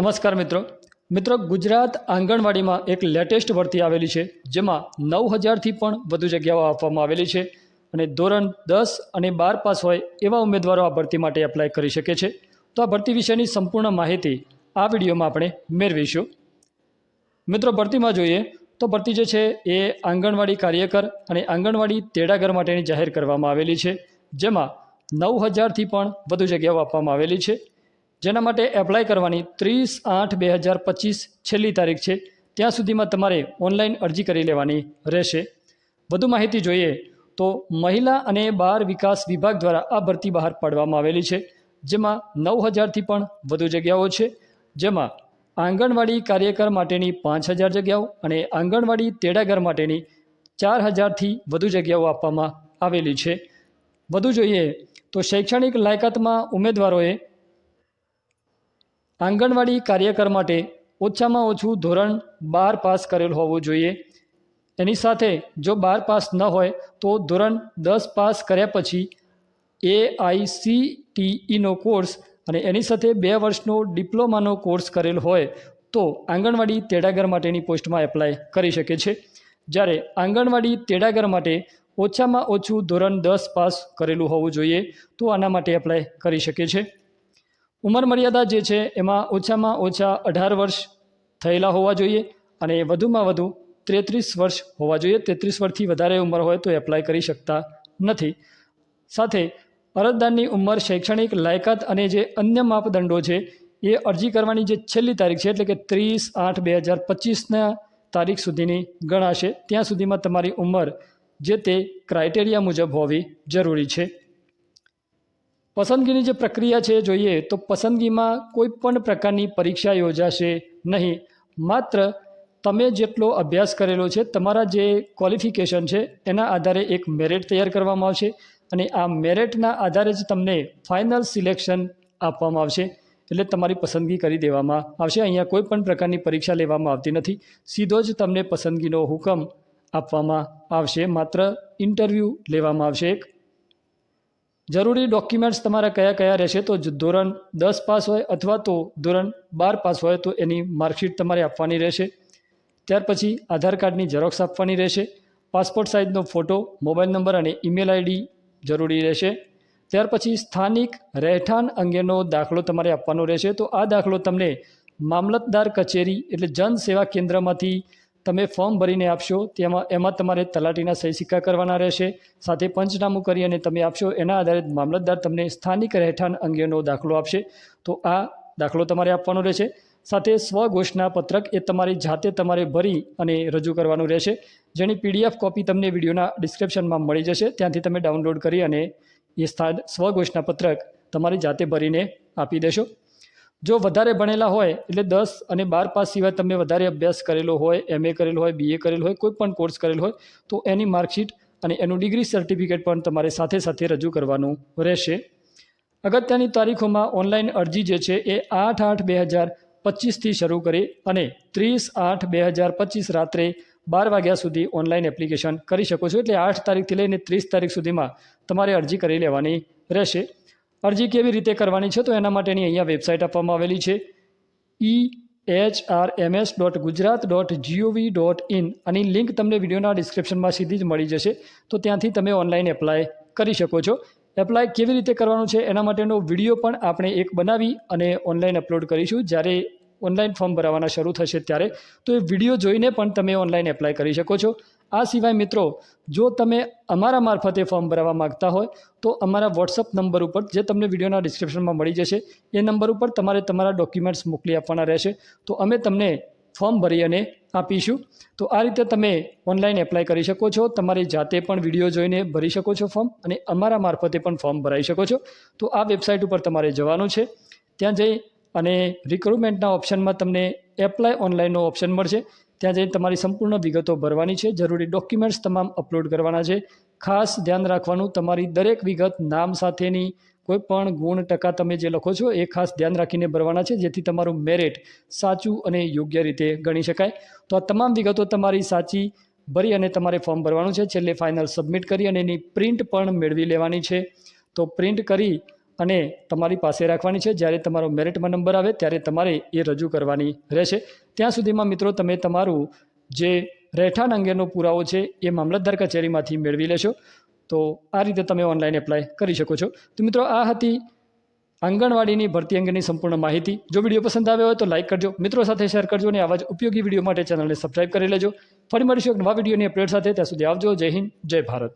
નમસ્કાર મિત્રો. મિત્રો, ગુજરાત આંગણવાડીમાં એક લેટેસ્ટ ભરતી આવેલી છે, જેમાં નવ હજારથી પણ વધુ જગ્યાઓ આપવામાં આવેલી છે અને ધોરણ દસ અને બાર પાસ હોય એવા ઉમેદવારો આ ભરતી માટે એપ્લાય કરી શકે છે. તો આ ભરતી વિશેની સંપૂર્ણ માહિતી આ વિડીયોમાં આપણે મેળવીશું. મિત્રો, ભરતીમાં જોઈએ તો ભરતી જે છે એ આંગણવાડી કાર્યકર અને આંગણવાડી તેડાગર માટેની જાહેર કરવામાં આવેલી છે, જેમાં નવ હજારથી પણ વધુ જગ્યાઓ આપવામાં આવેલી છે. જેના માટે એપ્લાય કરવાની ત્રીસ આઠ બે હજાર પચીસ છેલ્લી તારીખ છે. ત્યાં સુધીમાં તમારે ઓનલાઈન અરજી કરી લેવાની રહેશે. વધુ માહિતી જોઈએ તો મહિલા અને બાળ વિકાસ વિભાગ દ્વારા આ ભરતી બહાર પાડવામાં આવેલી છે. જેમાં નવ હજારથી પણ વધુ જગ્યાઓ છે. જેમાં આંગણવાડી કાર્યકર માટેની પાંચ હજાર જગ્યાઓ અને આંગણવાડી તેડાગર માટેની ચાર હજારથી વધુ જગ્યાઓ આપવામાં આવેલી છે. વધુ જોઈએ તો શૈક્ષણિક લાયકાતમાં ઉમેદવારોએ આંગણવાડી કાર્યકર માટે ઓછામાં ઓછું ધોરણ બાર પાસ કરેલ હોવું જોઈએ. એની સાથે જો બાર પાસ ન હોય તો ધોરણ દસ પાસ કર્યા પછી એ આઈ ટીઈનો કોર્સ અને એની સાથે બે વર્ષનો ડિપ્લોમાનો કોર્સ કરેલ હોય તો આંગણવાડી તેડાગર માટેની પોસ્ટમાં એપ્લાય કરી શકે છે. જ્યારે આંગણવાડી તેડાગર માટે ઓછામાં ઓછું ધોરણ દસ પાસ કરેલું હોવું જોઈએ તો આના માટે એપ્લાય કરી શકે છે. ઉંમર મર્યાદા જે છે એમાં ઓછામાં ઓછા અઢાર વર્ષ થયેલા હોવા જોઈએ અને વધુમાં વધુ તેત્રીસ વર્ષ હોવા જોઈએ. તેત્રીસ વર્ષથી વધારે ઉંમર હોય તો એપ્લાય કરી શકતા નથી. સાથે અરજદારની ઉંમર, શૈક્ષણિક લાયકાત અને જે અન્ય માપદંડો છે એ અરજી કરવાની જે છેલ્લી તારીખ છે, એટલે કે ત્રીસ આઠ બે હજાર પચીસના તારીખ સુધીની ગણાશે. ત્યાં સુધીમાં તમારી ઉંમર જે તે ક્રાઇટેરિયા મુજબ હોવી જરૂરી છે. પસંદગીની જે પ્રક્રિયા છે જોઈએ તો પસંદગીમાં કોઈ પણ પ્રકારની પરીક્ષા યોજાશે નહીં. માત્ર તમે જેટલો અભ્યાસ કરેલો છે, તમારા જે ક્વોલિફિકેશન છે, એના આધારે એક મેરિટ તૈયાર કરવામાં આવશે અને આ મેરિટના આધારે જ તમને ફાઇનલ સિલેક્શન આપવામાં આવશે. એટલે તમારી પસંદગી કરી દેવામાં આવશે. અહીંયા કોઈ પણ પ્રકારની પરીક્ષા લેવામાં આવતી નથી. સીધો જ તમને પસંદગીનો હુકમ આપવામાં આવશે. માત્ર ઇન્ટરવ્યૂ લેવામાં આવશે એક. જરૂરી ડોક્યુમેન્ટ્સ તમારા કયા કયા રહેશે? તો ધોરણ દસ પાસ હોય અથવા તો ધોરણ બાર પાસ હોય તો એની માર્કશીટ તમારે આપવાની રહેશે. ત્યાર પછી આધાર કાર્ડની ઝેરોક્સ આપવાની રહેશે. પાસપોર્ટ સાઇઝનો ફોટો મોબાઈલ નંબર અને ઈમેલ આઈડી જરૂરી રહેશે. ત્યાર પછી સ્થાનિક રહેઠાણ અંગેનો દાખલો તમારે આપવાનો રહેશે. તો આ દાખલો તમને મામલતદાર કચેરી એટલે જન સેવા કેન્દ્રમાંથી તમે ફોર્મ ભરીને આપશો, તેમાં, એમાં તમારે તલાટીના સહી સિક્કા કરવાના રહેશે, સાથે પંચનામું કરી અને તમે આપશો, એના આધારે મામલતદાર તમને સ્થાનિક રહેઠાણ અંગેનો દાખલો આપશે. તો આ દાખલો તમારે આપવાનો રહેશે. સાથે સ્વઘોષણા પત્રક એ તમારી જાતે તમારે ભરી અને રજૂ કરવાનું રહેશે. જેની પીડીએફ કોપી તમને વિડીયોના ડિસ્ક્રિપ્શનમાં મળી જશે. ત્યાંથી તમે ડાઉનલોડ કરી અને એ સ્થાન સ્વઘોષણા પત્રક તમારી જાતે ભરીને આપી દેશો. જો વધારે ભણેલા હોય એટલે દસ અને બાર પાસ સિવાય તમે વધારે અભ્યાસ કરેલો હોય એમએ કરેલો હોય બીએ કરેલો હોય, કોઈ પણ કોર્સ કરેલો હોય, તો એની માર્કશીટ અને એનું ડિગ્રી સર્ટિફિકેટ પણ તમારે સાથે સાથે રજૂ કરવાનું રહેશે. અગત્યની તારીખોમાં ઓનલાઈન અરજી જે છે એ આઠ આઠ બે હજાર પચીસથી શરૂ કરી અને ત્રીસ આઠ બે હજાર પચીસ રાત્રે બાર વાગ્યા સુધી ઓનલાઈન એપ્લિકેશન કરી શકો છો. એટલે આઠ તારીખથી લઈને ત્રીસ તારીખ સુધીમાં તમારે અરજી કરી લેવાની રહેશે. અરજી કેવી રીતે કરવાની છે તો એના માટેની અહીંયા વેબસાઇટ આપવામાં આવેલી છે. E H R M S dot Gujarat dot GOV dot in આની લિંક તમને વિડીયોના ડિસ્ક્રિપ્શનમાં સીધી જ મળી જશે. તો ત્યાંથી તમે ઓનલાઈન એપ્લાય કરી શકો છો. એપ્લાય કેવી રીતે કરવાનું છે એના માટેનો વીડિયો પણ આપણે એક બનાવી અને ઓનલાઈન અપલોડ કરીશું. જ્યારે ઓનલાઈન ફોર્મ ભરાવાના શરૂ થશે ત્યારે તો એ વીડિયો જોઈને પણ તમે ઓનલાઈન એપ્લાય કરી શકો છો. આ સિવાય મિત્રો, જો તમે અમારા મારફતે ફોર્મ ભરાવવા માગતા હોય, તો અમારા વોટ્સઅપ નંબર ઉપર, જે તમને વિડીયોના ડિસ્ક્રિપ્શનમાં મળી જશે, એ નંબર ઉપર તમારે તમારા ડોક્યુમેન્ટ્સ મોકલી આપવાના રહેશે. તો અમે તમને ફોર્મ ભરી અને આપીશું. તો આ રીતે તમે ઓનલાઈન એપ્લાય કરી શકો છો. તમારી જાતે પણ વીડિયો જોઈને ભરી શકો છો ફોર્મ અને અમારા મારફતે પણ ફોર્મ ભરાઈ શકો છો. તો આ વેબસાઇટ ઉપર તમારે જવાનું છે. ત્યાં જઈ અને રિક્રુટમેન્ટના ઓપ્શનમાં તમને એપ્લાય ઓનલાઈનનો ઓપ્શન મળશે. ત્યાં જઈને તમારી સંપૂર્ણ વિગતો ભરવાની છે. જરૂરી ડોક્યુમેન્ટ્સ તમામ અપલોડ કરવાના છે. ખાસ ધ્યાન રાખવાનું, તમારી દરેક વિગત નામ સાથેની કોઈ પણ ગુણ, ટકા તમે જે લખો છો એ ખાસ ધ્યાન રાખીને ભરવાના છે, જેથી તમારું મેરિટ સાચું અને યોગ્ય રીતે ગણી શકાય. તો આ તમામ વિગતો તમારી સાચી ભરી અને તમારે ફોર્મ ભરવાનું છે. છેલ્લે ફાઇનલ સબમિટ કરી અને એની પ્રિન્ટ પણ મેળવી લેવાની છે. તો પ્રિન્ટ કરી અને તમારી પાસે રાખવાની છે. જ્યારે તમારો મેરિટમાં નંબર આવે, ત્યારે તમારે એ રજૂ કરવાની રહેશે. ત્યાં સુધીમાં મિત્રો, તમે તમારું જે રહેઠાણ અંગેનો પુરાવો છે, એ મામલતદાર કચેરીમાંથી મેળવી લેશો. તો આ રીતે તમે ઓનલાઈન એપ્લાય કરી શકો છો. તો મિત્રો, આ હતી આંગણવાડીની ભરતી અંગેની સંપૂર્ણ માહિતી. જો વીડિયો પસંદ આવ્યો હોય તો લાઇક કરજો. મિત્રો સાથે શેર કરજો અને આવા જ ઉપયોગી વીડિયો માટે ચેનલને સબસ્ક્રાઈબ કરી લેજો. ફરી મળીશું એક નવા વિડીયોની અપડેટ સાથે. ત્યાં સુધી આવજો. જય હિન્દ, જય ભારત.